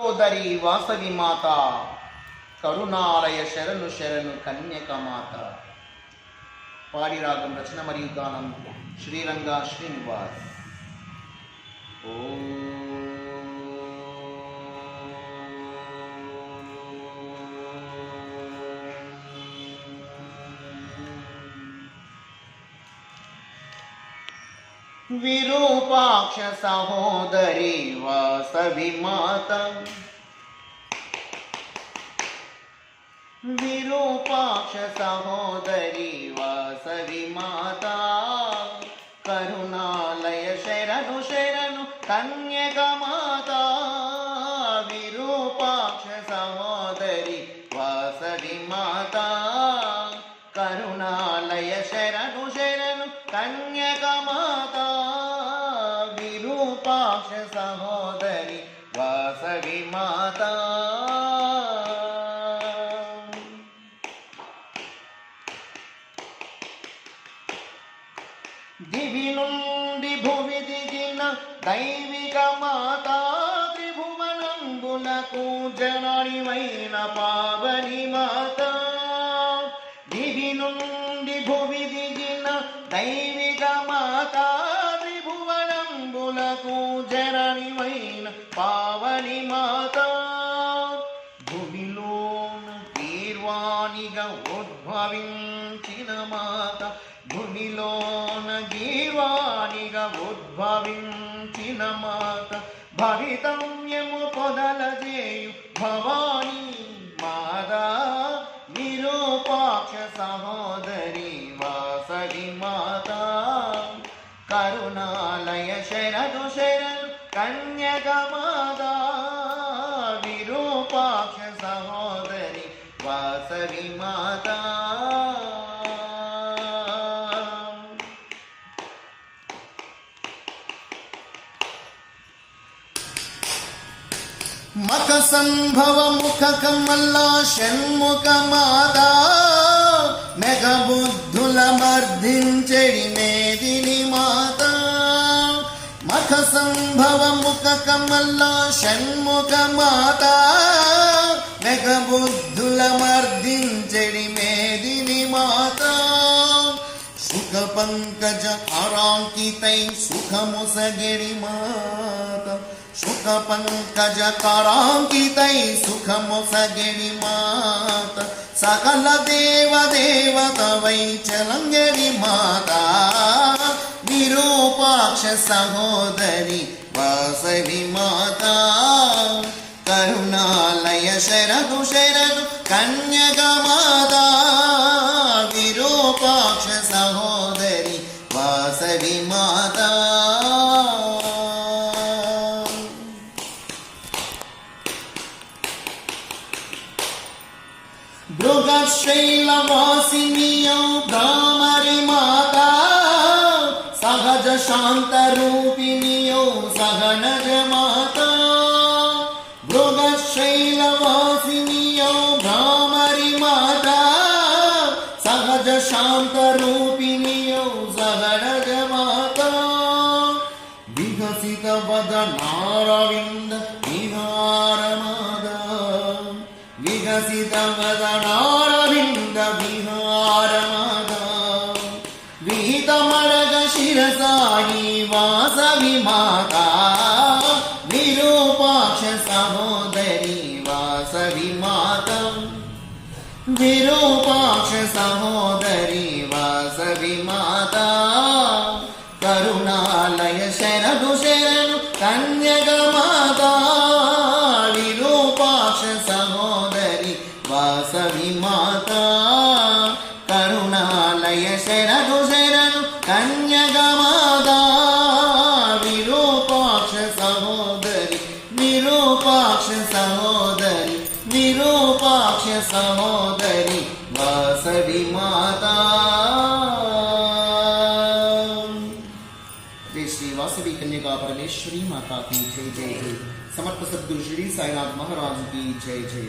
సోదరి వాసవి మాత కరుణాలయ శరణు శరణు కన్యక మాత. పాడి రాగం రచన మరియు గానం శ్రీరంగ శ్రీనివాస్. ఓ विरूपाक्षसहोदरी सहोदरी विरूपाक्षसहोदरी वासविमाता करुणालय शरणु शरणु कन्यकमाता। विरूपाक्षसहोदरी वासविमाता करुणालय शरणु దివి నుండి భువి దిగిన దైవిక మాత త్రిభువనంబులకు జననివైన పావని మాత. దివి నుండి భువి దిగిన దైవిక మాత త్రిభువనంబులకు జననివైన పావని మాత. భువిలోన తీర్వాణిగా ఉద్భవించ ఉద్భవించిన మాత భూమిలోన జీవానిగా ఉద్భవించిన మాత భవితవ్యము పొదల చేయు భవానీ మాదా నిరూపాక్ష సహోదరి వాసవి మాత. కరుణాలయ శరణు శరణు కన్యక మాతా విరూపాక్ష సహోదరి వాసవి మాతా. మఖ సంభవ ముఖ కమల్లా షణ్ముఖ మాతా మెఘబుద్ధుల మర్దించెడి మేదిని మాత మఖ సంభవ ముఖ కమల్లా షణ్ముఖ మాత మెఘబుద్ధుల మర్దించెడి మేదిని మాత సుఖ పంకజ అరాంకితై సుఖముసగిరి మాత సుఖ పంకజ కరాంకితై సుఖముసగిరి మాత సకల దేవ దేవత వై చలంగరి మాత నిరూపాక్ష సహోదరి వాసవి మాత కరుణాలయ శరదు శరదు కన్యక మాతా दुर्गशैलवासिनी भ्रामरि माता सहज शान्तरूपिणी सहनज माता जाता दृगशैलवासिनी भ्रामरि माता सहज शान्तरूपिणी सहनज माता जाता विगसित बदारविन्द వికసిత వదనారవింద విహార మాదా విహిత మరగ శిరసాయి వాసవి మాతా విరూపాక్ష సహోదరి వాసవి మాతం విరూపాక్ష సహోదరి కరుణాలయ శరణు శరణు కన్యక మాతా విరూపాక్ష సహోదరి విరూపాక్ష సహోదరి విరూపాక్ష సహోదరి వాసవి మాతా जय श्री वासवी कन्या परमेश्वरी माता की जय जय जय समर्थ सदगुरु श्री साईनाथ महाराज की जय जय